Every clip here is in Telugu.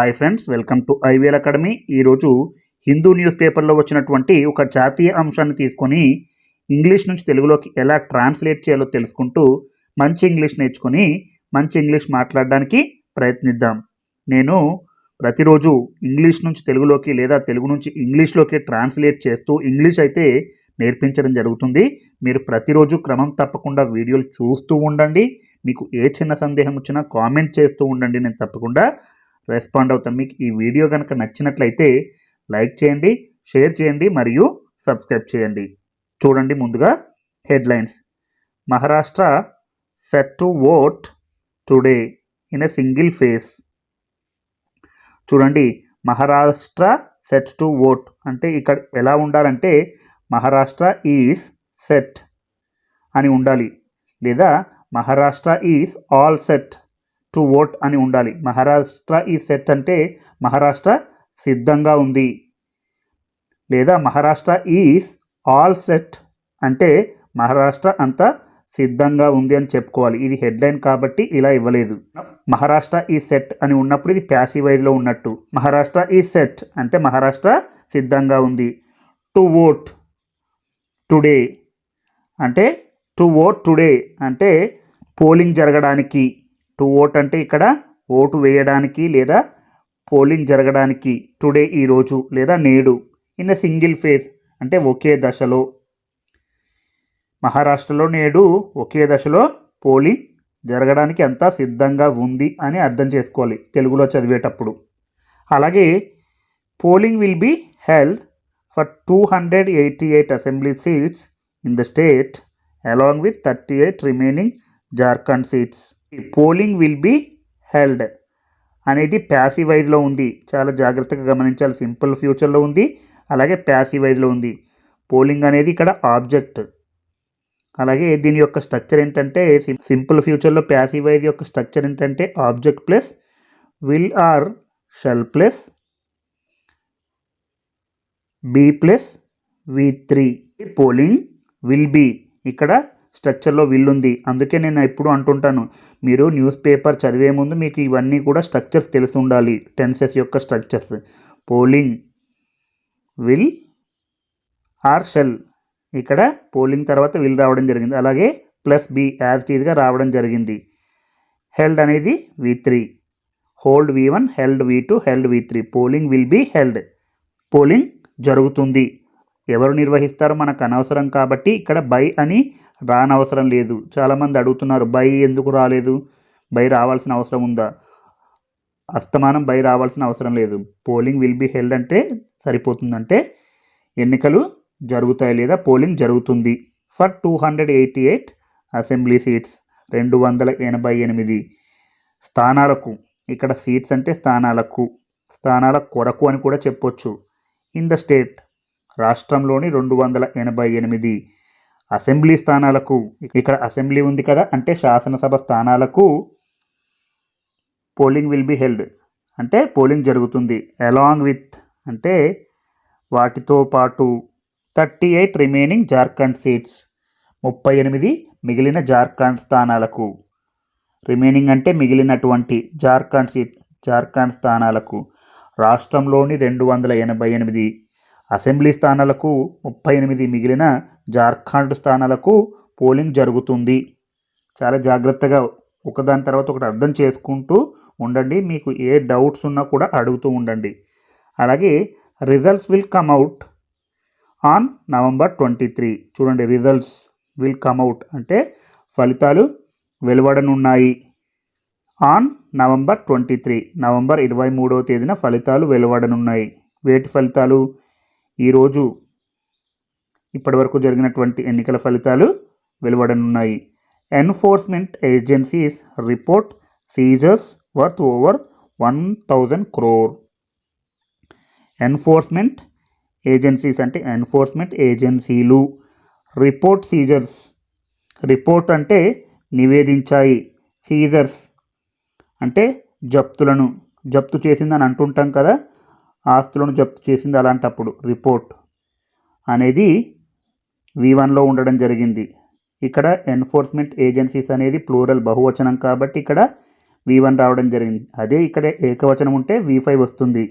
Hi friends welcome to IVL academy ఈరోజు హిందూ న్యూస్ పేపర్లో వచ్చినటువంటి ఒక జాతీయ అంశాన్ని తీసుకొని ఇంగ్లీష్ నుంచి తెలుగులోకి ఎలా ట్రాన్స్లేట్ చేయాలో తెలుసుకుంటూ మంచి ఇంగ్లీష్ నేర్చుకొని మంచి ఇంగ్లీష్ మాట్లాడడానికి ప్రయత్నిద్దాం. నేను ప్రతిరోజు ఇంగ్లీష్ నుంచి తెలుగులోకి లేదా తెలుగు నుంచి ఇంగ్లీష్లోకి ట్రాన్స్లేట్ చేస్తూ ఇంగ్లీష్ అయితే నేర్పించడం జరుగుతుంది. మీరు ప్రతిరోజు క్రమం తప్పకుండా వీడియోలు చూస్తూ ఉండండి. మీకు ఏ చిన్న సందేహం వచ్చినా కామెంట్ చేస్తూ ఉండండి. నేను తప్పకుండా రెస్పాండ్ అవుతాం. మీకు ఈ వీడియో కనుక నచ్చినట్లయితే లైక్ చేయండి షేర్ చేయండి మరియు సబ్స్క్రైబ్ చేయండి. చూడండి ముందుగా headlines. Maharashtra set to vote today in a single phase. చూడండి మహారాష్ట్ర సెట్ టు ఓట్ అంటే ఇక్కడ ఎలా ఉండాలంటే మహారాష్ట్ర ఈజ్ సెట్ అని ఉండాలి. లేదా Maharashtra is all set to vote అని ఉండాలి. మహారాష్ట్ర ఈ సెట్ అంటే మహారాష్ట్ర సిద్ధంగా ఉంది. లేదా మహారాష్ట్ర ఈజ్ ఆల్ సెట్ అంటే మహారాష్ట్ర అంతా సిద్ధంగా ఉంది అని చెప్పుకోవాలి. ఇది హెడ్లైన్ కాబట్టి ఇలా ఇవ్వలేదు. మహారాష్ట్ర ఈ సెట్ అని ఉన్నప్పుడు ఇది ప్యాసివైజ్లో ఉన్నట్టు. మహారాష్ట్ర ఈ సెట్ అంటే మహారాష్ట్ర సిద్ధంగా ఉంది. టు ఓట్ టుడే అంటే టు ఓట్ టుడే అంటే పోలింగ్ జరగడానికి. టు ఓట్ అంటే ఇక్కడ ఓటు వేయడానికి లేదా పోలింగ్ జరగడానికి టుడే ఈరోజు లేదా నేడు ఇన్ సింగిల్ ఫేజ్ అంటే ఒకే దశలో. మహారాష్ట్రలో నేడు ఒకే దశలో పోలింగ్ జరగడానికి అంతా సిద్ధంగా ఉంది అని అర్థం చేసుకోవాలి తెలుగులో చదివేటప్పుడు. అలాగే polling will be held for two hundred eighty eight assembly seats in the state along with thirty eight remaining Jharkhand seats polling will be held అనేది ప్యాసివైజ్లో ఉంది. చాలా జాగ్రత్తగా గమనించాలి. సింపుల్ ఫ్యూచర్లో ఉంది. అలాగే ప్యాసివైజ్లో ఉంది. పోలింగ్ అనేది ఇక్కడ ఆబ్జెక్ట్. అలాగే దీని యొక్క స్ట్రక్చర్ ఏంటంటే సింపుల్ ఫ్యూచర్లో ప్యాసివైజ్ యొక్క స్ట్రక్చర్ ఏంటంటే object plus will or shall plus be plus V three. Polling will be ఇక్కడ స్ట్రక్చర్లో విల్ ఉంది అందుకే నేను ఎప్పుడు అంటుంటాను మీరు న్యూస్ పేపర్ చదివే ముందు మీకు ఇవన్నీ కూడా స్ట్రక్చర్స్ తెలిసి ఉండాలి టెన్సెస్ యొక్క structures. Polling will or shall. ఇక్కడ పోలింగ్ తర్వాత విల్ రావడం జరిగింది. అలాగే ప్లస్ బి యాజ్ టీజ్గా రావడం జరిగింది. హెల్డ్ అనేది V three. Hold V one held V two held V three. Polling will be held. Polling జరుగుతుంది. ఎవరు నిర్వహిస్తారో మనకు అనవసరం కాబట్టి ఇక్కడ బై అని రానవసరం లేదు. చాలామంది అడుగుతున్నారు బై ఎందుకు రాలేదు? బై రావాల్సిన అవసరం ఉందా? అస్తమానం బై రావాల్సిన అవసరం లేదు. పోలింగ్ విల్ బి హెల్డ్ అంటే సరిపోతుందంటే ఎన్నికలు జరుగుతాయి లేదా పోలింగ్ జరుగుతుంది. For two hundred eighty eight assembly seats రెండు వందల ఎనభై ఎనిమిది స్థానాలకు. ఇక్కడ సీట్స్ అంటే స్థానాలకు. స్థానాల కొరకు అని కూడా చెప్పొచ్చు. ఇన్ ద స్టేట్ రాష్ట్రంలోని రెండు వందల ఎనభై ఎనిమిది అసెంబ్లీ స్థానాలకు ఇక్కడ అసెంబ్లీ ఉంది కదా అంటే శాసనసభ స్థానాలకు పోలింగ్ విల్ బి హెల్డ్. అంటే పోలింగ్ జరుగుతుంది. అలాంగ్ విత్ అంటే వాటితో పాటు thirty eight remaining Jharkhand seats ముప్పై ఎనిమిది మిగిలిన జార్ఖండ్ స్థానాలకు. రిమైనింగ్ అంటే మిగిలినటువంటి జార్ఖండ్ సీట్ జార్ఖండ్ స్థానాలకు. రాష్ట్రంలోని రెండు వందల ఎనభై ఎనిమిది అసెంబ్లీ స్థానాలకు ముప్పై ఎనిమిది మిగిలిన జార్ఖండ్ స్థానాలకు పోలింగ్ జరుగుతుంది. చాలా జాగ్రత్తగా ఒకదాని తర్వాత ఒకటి అర్థం చేసుకుంటూ ఉండండి. మీకు ఏ డౌట్స్ ఉన్నా కూడా అడుగుతూ ఉండండి. అలాగే results will come out on November twenty three. చూడండి రిజల్ట్స్ విల్ కమ్ అవుట్ అంటే ఫలితాలు వెలువడనున్నాయి. On November twenty three. November ఇరవై మూడవ తేదీన ఫలితాలు వెలువడనున్నాయి. వేటి ఫలితాలు? ఈరోజు ఇప్పటివరకు జరిగినటువంటి ఎన్నికల ఫలితాలు వెలువడనున్నాయి. Enforcement agencies report seizures worth over one thousand crore. Enforcement agencies అంటే ఎన్ఫోర్స్మెంట్ ఏజెన్సీలు. Report seizures. రిపోర్ట్ అంటే నివేదించాయి. సీజర్స్ అంటే జప్తులను జప్తు చేసిందని అంటుంటాం కదా. ఆస్తులను జప్తు చేసింది అలాంటప్పుడు. రిపోర్ట్ అనేది వి వన్లో ఉండడం జరిగింది. ఇక్కడ ఎన్ఫోర్స్మెంట్ ఏజెన్సీస్ అనేది ప్లూరల్ బహువచనం కాబట్టి ఇక్కడ వి వన్ రావడం జరిగింది. అదే ఇక్కడ ఏకవచనం ఉంటే వి ఫైవ్ వస్తుంది.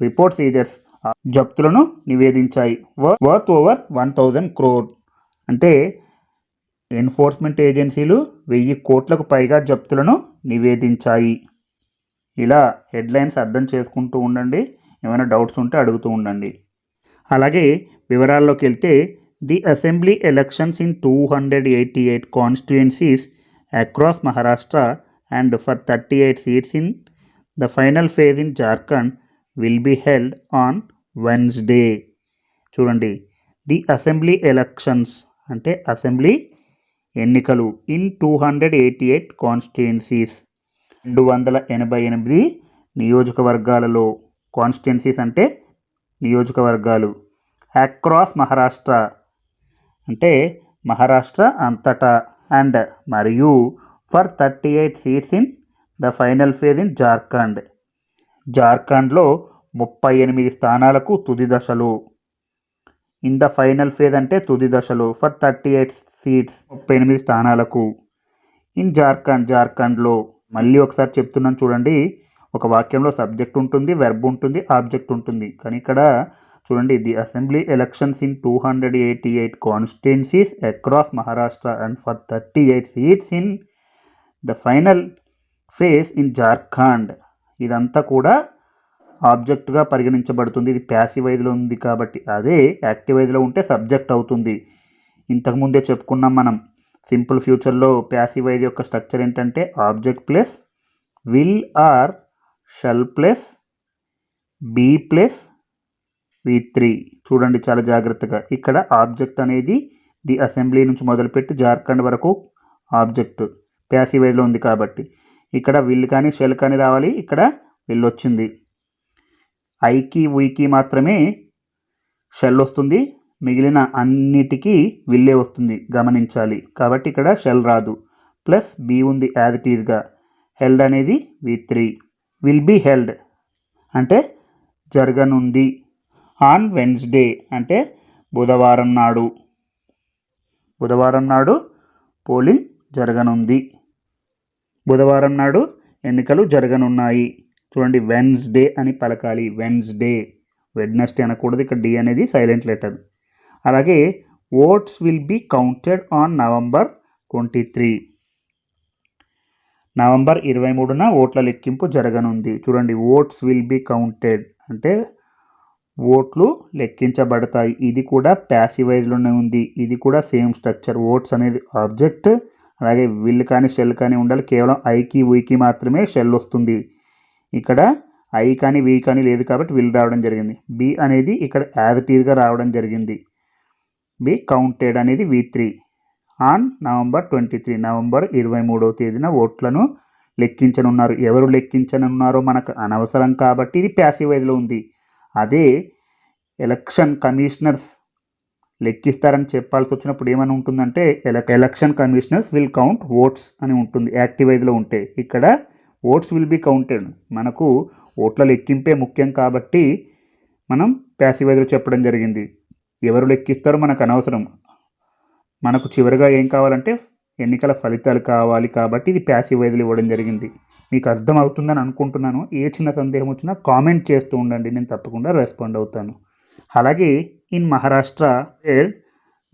రిపోర్ట్ సీజర్స్ జప్తులను నివేదించాయి. Worth over one thousand crore. అంటే ఎన్ఫోర్స్మెంట్ ఏజెన్సీలు వెయ్యి కోట్లకు పైగా జప్తులను నివేదించాయి. ఇలా హెడ్లైన్స్ అర్థం చేసుకుంటూ ఉండండి. ఏమైనా డౌట్స్ ఉంటే అడుగుతూ ఉండండి. అలాగే వివరాల్లోకి వెళ్తే the assembly elections in two hundred eighty eight constituencies across Maharashtra and for thirty eight seats in the final phase in Jharkhand will be held on Wednesday చూడండి ది అసెంబ్లీ ఎలక్షన్స్ అంటే అసెంబ్లీ ఎన్నికలు in two hundred eighty eight constituencies రెండు వందల ఎనభై ఎనిమిది నియోజకవర్గాలలో. కాన్స్టిట్యున్సీస్ అంటే నియోజకవర్గాలు. అక్రాస్ మహారాష్ట్ర అంటే మహారాష్ట్ర అంతటా. అండ్ మరియు for thirty eight seats in the final phase in Jharkhand జార్ఖండ్లో ముప్పై ఎనిమిది స్థానాలకు తుది దశలు. ఇన్ ద ఫైనల్ ఫేజ్ అంటే తుది దశలు. ఫర్ థర్టీ ఎయిట్ సీట్స్ ముప్పై ఎనిమిది స్థానాలకు. ఇన్ జార్ఖండ్ జార్ఖండ్లో మళ్ళీ ఒకసారి చెప్తున్నాను చూడండి. ఒక వాక్యంలో సబ్జెక్ట్ ఉంటుంది వెర్బ్ ఉంటుంది ఆబ్జెక్ట్ ఉంటుంది. కానీ ఇక్కడ చూడండి the assembly elections in two hundred eighty eight constituencies across Maharashtra and for thirty eight seats in the final phase in Jharkhand ఇదంతా కూడా ఆబ్జెక్ట్గా పరిగణించబడుతుంది. ఇది ప్యాసివైజ్లో ఉంది కాబట్టి అదే యాక్టివైజ్లో ఉంటే సబ్జెక్ట్ అవుతుంది. ఇంతకుముందే చెప్పుకున్నాం మనం సింపుల్ ఫ్యూచర్లో ప్యాసివైజ్ యొక్క స్ట్రక్చర్ ఏంటంటే object plus will or shall plus be plus V three. చూడండి చాలా జాగ్రత్తగా. ఇక్కడ ఆబ్జెక్ట్ అనేది ది అసెంబ్లీ నుంచి మొదలుపెట్టి జార్ఖండ్ వరకు ఆబ్జెక్ట్. ప్యాసివైజ్లో ఉంది కాబట్టి. ఇక్కడ విల్ కానీ షెల్ కానీ రావాలి. ఇక్కడ విల్ వచ్చింది. ఐకి ఉయికి మాత్రమే షెల్ వస్తుంది. మిగిలిన అన్నిటికీ విల్లే వస్తుంది. గమనించాలి. కాబట్టి ఇక్కడ షెల్ రాదు. ప్లస్ బి ఉంది యాజ్ ఇట్ ఈజ్గా. హెల్డ్ అనేది V three. Will be held అంటే జరగనుంది. ఆన్ వెన్స్డే అంటే బుధవారం నాడు. బుధవారం నాడు పోలింగ్ జరగనుంది. బుధవారం నాడు ఎన్నికలు జరగనున్నాయి. చూడండి వెన్స్డే అని పలకాలి. వెన్స్డే వెడ్నెస్డే అనకూడదు. ఇక్కడ డి అనేది సైలెంట్ లెటర్ అలాగే votes will be counted on November twenty three November ఇరవై మూడున ఓట్ల లెక్కింపు జరగనుంది. చూడండి ఓట్స్ విల్ బి కౌంటెడ్. అంటే ఓట్లు లెక్కించబడతాయి. ఇది కూడా ప్యాసివైజ్లోనే ఉంది. ఇది కూడా సేమ్ స్ట్రక్చర్. ఓట్స్ అనేది ఆబ్జెక్ట్. అలాగే విల్ కానీ షెల్ కానీ ఉండాలి. కేవలం ఐకి వీకి మాత్రమే షెల్ వస్తుంది. ఇక్కడ ఐ కానీ వీ కానీ లేదు కాబట్టి విల్ రావడం జరిగింది. బి అనేది ఇక్కడ యాజ్ ఇట్ ఈజ్గా రావడం జరిగింది. బి కౌంటెడ్ అనేది V three. On November twenty three. November ఇరవై మూడవ తేదీన ఓట్లను లెక్కించనున్నారు. ఎవరు లెక్కించనున్నారో మనకు అనవసరం కాబట్టి ఇది ప్యాసివైజ్లో ఉంది. అదే ఎలక్షన్ కమిషనర్స్ లెక్కిస్తారని చెప్పాల్సి వచ్చినప్పుడు ఏమని ఉంటుందంటే election commissioners will count votes అని ఉంటుంది. యాక్టివైజ్లో ఉంటే ఇక్కడ ఓట్స్ విల్ బి కౌంటెడ్. మనకు ఓట్ల లెక్కింపే ముఖ్యం కాబట్టి మనం ప్యాసివైజ్లో చెప్పడం జరిగింది. ఎవరు లెక్కిస్తారో మనకు అనవసరం. మనకు చివరిగా ఏం కావాలంటే ఎన్నికల ఫలితాలు కావాలి కాబట్టి ఇది ప్యాసివ్ ప్యాసివైజ్లు ఇవ్వడం జరిగింది. మీకు అర్థం అవుతుందని అనుకుంటున్నాను. ఏ చిన్న సందేహం వచ్చినా కామెంట్ చేస్తూ ఉండండి. నేను తప్పకుండా రెస్పాండ్ అవుతాను. అలాగే in Maharashtra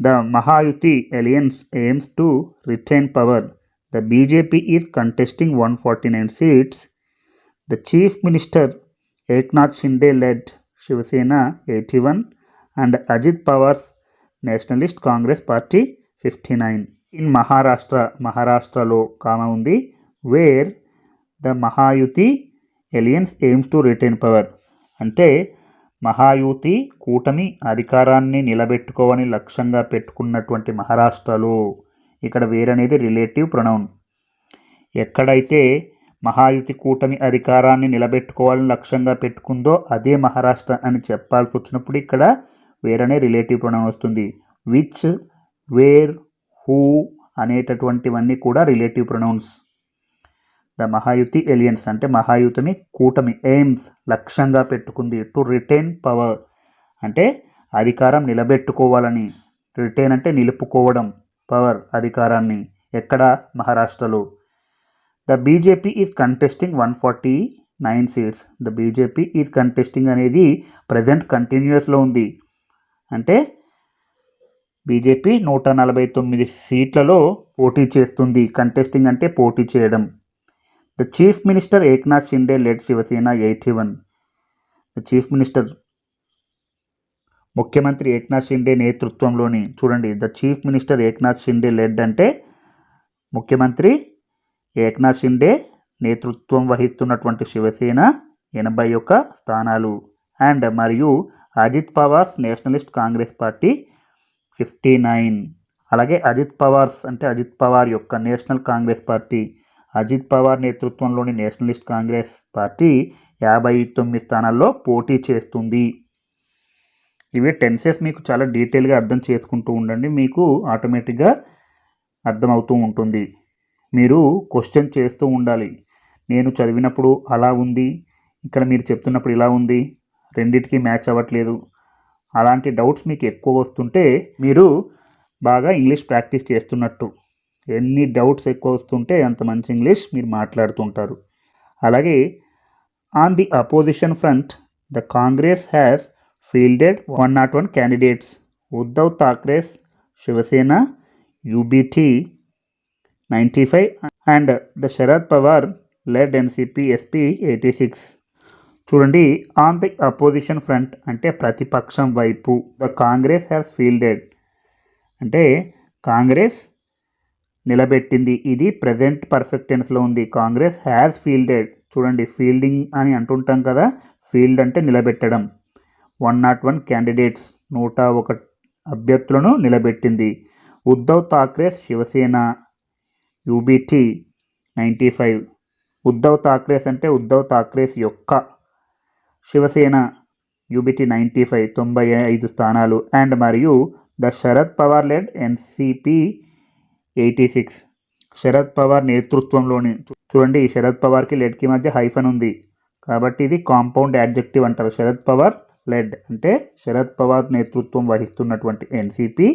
the Mahayuti alliance aims to retain power the BJP is contesting one forty nine seats the chief minister Eknath Shinde led Shiv Sena eighty one and Ajit Pawar's Nationalist Congress Party fifty nine. In Maharashtra మహారాష్ట్రలో కామ ఉంది. Where the Mahayuti alliance aims to retain power. అంటే మహాయుతి కూటమి అధికారాన్ని నిలబెట్టుకోవని లక్ష్యంగా పెట్టుకున్నటువంటి మహారాష్ట్రలో ఇక్కడ వేరనేది రిలేటివ్ ప్రొనౌన్. ఎక్కడైతే మహాయుతి కూటమి అధికారాన్ని నిలబెట్టుకోవాలని లక్ష్యంగా పెట్టుకుందో అదే మహారాష్ట్ర అని చెప్పాల్సి వచ్చినప్పుడు ఇక్కడ వేరనే రిలేటివ్ ప్రొనౌన్ వస్తుంది. విచ్ వేర్ హూ అనేటటువంటివన్నీ కూడా relative pronouns the Mahayuti alliance అంటే మహాయుతిని కూటమి ఎయిమ్స్ లక్ష్యంగా పెట్టుకుంది. టు రిటైన్ పవర్ అంటే అధికారం నిలబెట్టుకోవాలని. రిటైన్ అంటే నిలుపుకోవడం పవర్ అధికారాన్ని ఎక్కడ? మహారాష్ట్రలో. The BJP is contesting one forty nine seats the BJP is contesting అనేది ప్రజెంట్ కంటిన్యూస్లో ఉంది. అంటే బీజేపీ నూట నలభై తొమ్మిది సీట్లలో పోటీ చేస్తుంది. కంటెస్టింగ్ అంటే పోటీ చేయడం. The chief minister Eknath Shinde led Shiv Sena eighty one the chief minister ముఖ్యమంత్రి ఏక్నాథ్ షిండే నేతృత్వంలోని చూడండి the chief minister Eknath Shinde led అంటే ముఖ్యమంత్రి ఏక్నాథ్ షిండే నేతృత్వం వహిస్తున్నటువంటి శివసేన ఎనభై ఒక్క స్థానాలు. అండ్ మరియు Ajit Pawar's Nationalist Congress Party fifty nine. అలాగే అజిత్ పవార్స్ అంటే అజిత్ పవార్ యొక్క National Congress Party Ajit Pawar నేతృత్వంలోని నేషనలిస్ట్ కాంగ్రెస్ పార్టీ యాభై తొమ్మిది స్థానాల్లో పోటీ చేస్తుంది. ఇవి టెన్సెస్ మీకు చాలా డీటెయిల్గా అర్థం చేసుకుంటూ ఉండండి మీకు ఆటోమేటిక్గా అర్థమవుతూ ఉంటుంది. మీరు క్వశ్చన్ చేస్తూ ఉండాలి నేను చదివినప్పుడు అలా ఉంది ఇక్కడ మీరు చెప్తున్నప్పుడు ఇలా ఉంది రెండిటికి మ్యాచ్ అవ్వట్లేదు. అలాంటి డౌట్స్ మీకు ఎక్కువ వస్తుంటే మీరు బాగా ఇంగ్లీష్ ప్రాక్టీస్ చేస్తున్నట్టు. ఎన్ని డౌట్స్ ఎక్కువ వస్తుంటే అంత మంచి ఇంగ్లీష్ మీరు మాట్లాడుతుంటారు. అలాగే on the opposition front the Congress has fielded one nought one candidates Uddhav Thackeray's Shiv Sena UBT ninety five and the Sharad Pawar led NCP SP eighty six చూడండి ఆన్ ది అపోజిషన్ ఫ్రంట్ అంటే ప్రతిపక్షం వైపు ద కాంగ్రెస్ హ్యాస్ ఫీల్డెడ్ అంటే కాంగ్రెస్ నిలబెట్టింది ఇది ప్రజెంట్ పర్ఫెక్ట్ టెన్స్లో ఉంది. కాంగ్రెస్ హ్యాస్ ఫీల్డెడ్ చూడండి ఫీల్డింగ్ అని అంటుంటాం కదా ఫీల్డ్ అంటే నిలబెట్టడం. వన్ నాట్ వన్ క్యాండిడేట్స్ నూట ఒక అభ్యర్థులను నిలబెట్టింది. Uddhav Thackeray Shiv Sena UBT ninety five Uddhav Thackeray's అంటే ఉద్ధవ్ థాక్రేస్ యొక్క శివసేన యూబిటీ నైంటీ ఫైవ్ తొంభై ఐదు స్థానాలు అండ్ మరియు the Sharad Pawar led NCP eighty six. Sharad Pawar నేతృత్వంలోని చూడండి శరద్ పవార్కి లెడ్కి మధ్య హైఫన్ ఉంది. కాబట్టి ఇది కాంపౌండ్ యాడ్జెక్టివ్ అంటారు. శరద్ పవార్ లెడ్ అంటే శరద్ పవార్ నేతృత్వం వహిస్తున్నటువంటి ఎన్సిపి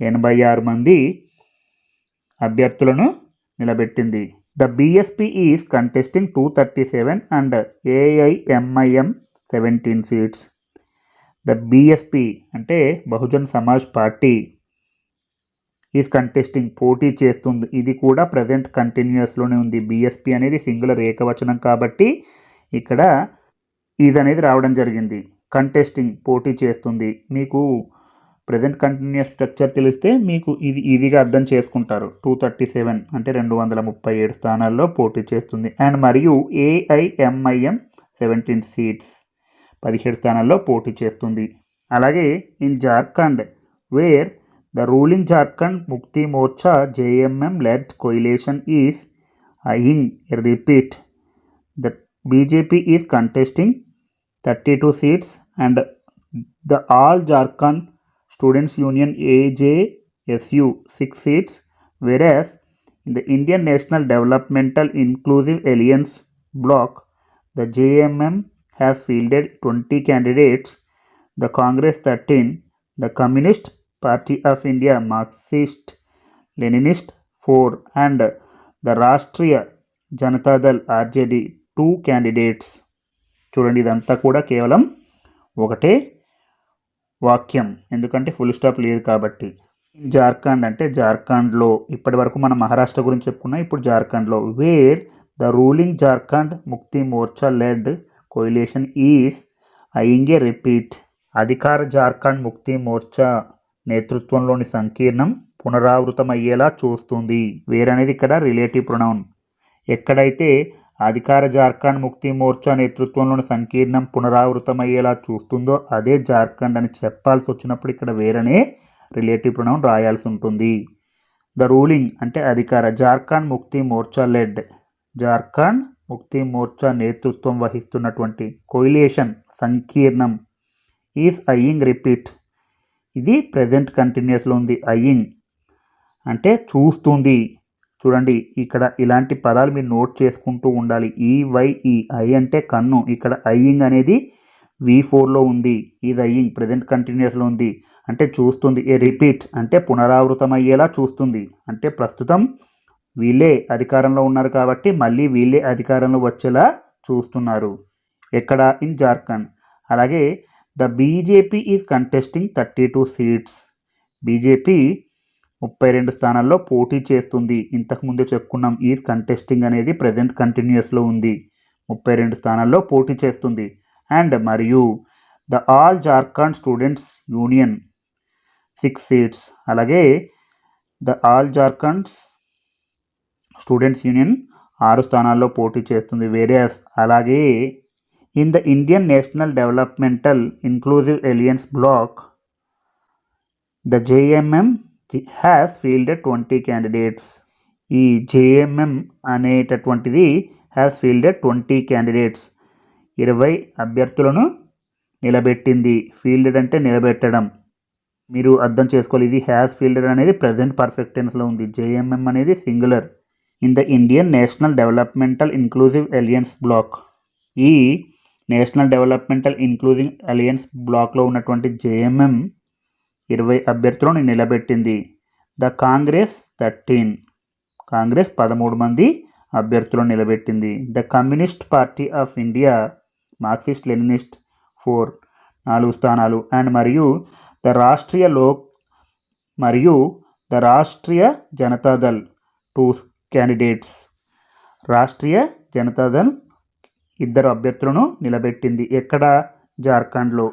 ఎనభై ఆరు మంది అభ్యర్థులను నిలబెట్టింది. The BSP is contesting two thirty seven and AIMIM seventeen seats the BSP అంటే Bahujan Samaj party is contesting పోటీ చేస్తుంది. ఇది కూడా ప్రజెంట్ కంటిన్యూస్లోనే ఉంది. బీఎస్పీ అనేది సింగులర్ ఏకవచనం కాబట్టి ఇక్కడ ఈజ్ అనేది రావడం జరిగింది. కంటెస్టింగ్ పోటీ చేస్తుంది. మీకు ప్రజెంట్ కంటిన్యూస్ స్ట్రక్చర్ తెలిస్తే మీకు ఇది ఈజీగా అర్థం చేసుకుంటారు. టూ థర్టీ సెవెన్ అంటే రెండు వందల ముప్పై ఏడు స్థానాల్లో పోటీ చేస్తుంది. అండ్ మరియు ఏఐఎంఐఎం సెవెంటీన్ సీట్స్ పదిహేడు స్థానాల్లో పోటీ చేస్తుంది. అలాగే in Jharkhand where the ruling Jharkhand Mukti Morcha JMM led coalition is eyeing repeat. The BJP is contesting thirty two seats and the All Jharkhand Students Union AJSU six seats whereas in the Indian National Developmental Inclusive Alliance bloc the JMM has fielded 20 candidates, the Congress 13, the Communist Party of India, Marxist Leninist 4, and the Rashtriya Janata Dal RJD 2 candidates. చూడండి ఇదంతా కూడా కేవలం ఒకటే వాక్యం. ఎందుకంటే ఫుల్ స్టాప్ లేదు కాబట్టి. జార్ఖండ్ అంటే జార్ఖండ్లో ఇప్పటి వరకు మనం మహారాష్ట్ర గురించి చెప్పుకున్నాం ఇప్పుడు జార్ఖండ్లో. Wear the ruling Jharkhand Mukti Morcha led coalition is eyeing a repeat అధికార జార్ఖండ్ ముక్తి మోర్చా నేతృత్వంలోని సంకీర్ణం పునరావృతమయ్యేలా చూస్తుంది. వేర్ అనేది ఇక్కడ రిలేటివ్ ప్రొనౌన్ ఎక్కడైతే అధికార జార్ఖండ్ ముక్తి మోర్చా నేతృత్వంలోని సంకీర్ణం పునరావృతమయ్యేలా చూస్తుందో అదే జార్ఖండ్ అని చెప్పాల్సి వచ్చినప్పుడు ఇక్కడ వేరనే రిలేటివ్ ప్రొనౌన్ రాయాల్సి ఉంటుంది. ద రూలింగ్ అంటే అధికార జార్ఖండ్ ముక్తి మోర్చా లెడ్ జార్ఖండ్ ముక్తి మోర్చా నేతృత్వం వహిస్తున్నటువంటి కొయిలేషన్ సంకీర్ణం ఈస్ అయ్యింగ్ రిపీట్ ఇది ప్రజెంట్ కంటిన్యూస్లో ఉంది. అయ్యింగ్ అంటే చూస్తుంది. చూడండి ఇక్కడ ఇలాంటి పదాలు మీరు నోట్ చేసుకుంటూ ఉండాలి. ఈవైఈ ఐ అంటే కన్ను. ఇక్కడ ఐయింగ్ అనేది వి ఫోర్లో ఉంది. ఇది అయ్యింగ్ ప్రజెంట్ కంటిన్యూస్లో ఉంది. అంటే చూస్తుంది. A repeat. అంటే పునరావృతమయ్యేలా చూస్తుంది. అంటే ప్రస్తుతం వీళ్ళే అధికారంలో ఉన్నారు కాబట్టి మళ్ళీ వీళ్ళే అధికారంలో వచ్చేలా చూస్తున్నారు. ఎక్కడ? ఇన్ జార్ఖండ్. అలాగే the BJP is contesting thirty two seats. BJP ముప్పై రెండు స్థానాల్లో పోటీ చేస్తుంది. ఇంతకుముందు చెప్పుకున్నాం ఈజ్ కంటెస్టింగ్ అనేది ప్రజెంట్ కంటిన్యూస్లో ఉంది. ముప్పై రెండు స్థానాల్లో పోటీ చేస్తుంది. అండ్ మరియు the All Jharkhand Students Union six seats అలాగే the All Jharkhand's Students Union ఆరు స్థానాల్లో పోటీ చేస్తుంది. వేరే అలాగే in the Indian National Developmental Inclusive Alliance bloc the JMM has fielded twenty candidates ఈ జేఎంఎం అనేటటువంటిది హ్యాస్ ఫీల్డెడ్ ట్వంటీ క్యాండిడేట్స్ ఇరవై అభ్యర్థులను నిలబెట్టింది. ఫీల్డెడ్ అంటే నిలబెట్టడం. మీరు అర్థం చేసుకోవాలి. ఇది హ్యాస్ ఫీల్డెడ్ అనేది ప్రజెంట్ పర్ఫెక్ట్ టెన్స్లో ఉంది. జేఎంఎం అనేది singular in the Indian National Developmental Inclusive Alliance bloc ఈ నేషనల్ డెవలప్మెంటల్ ఇన్క్లూజివ్ అలియన్స్ బ్లాక్లో ఉన్నటువంటి జేఎంఎం ఇరవై అభ్యర్థులను నిలబెట్టింది. The Congress thirteen. కాంగ్రెస్ పదమూడు మంది అభ్యర్థులను నిలబెట్టింది. The Communist Party of India Marxist Leninist four నాలుగు స్థానాలు. అండ్ మరియు ద రాష్ట్రీయ లోక్ మరియు the Rashtriya Janata Dal two candidates. Rashtriya Janata Dal ఇద్దరు అభ్యర్థులను నిలబెట్టింది. ఎక్కడ? జార్ఖండ్లో.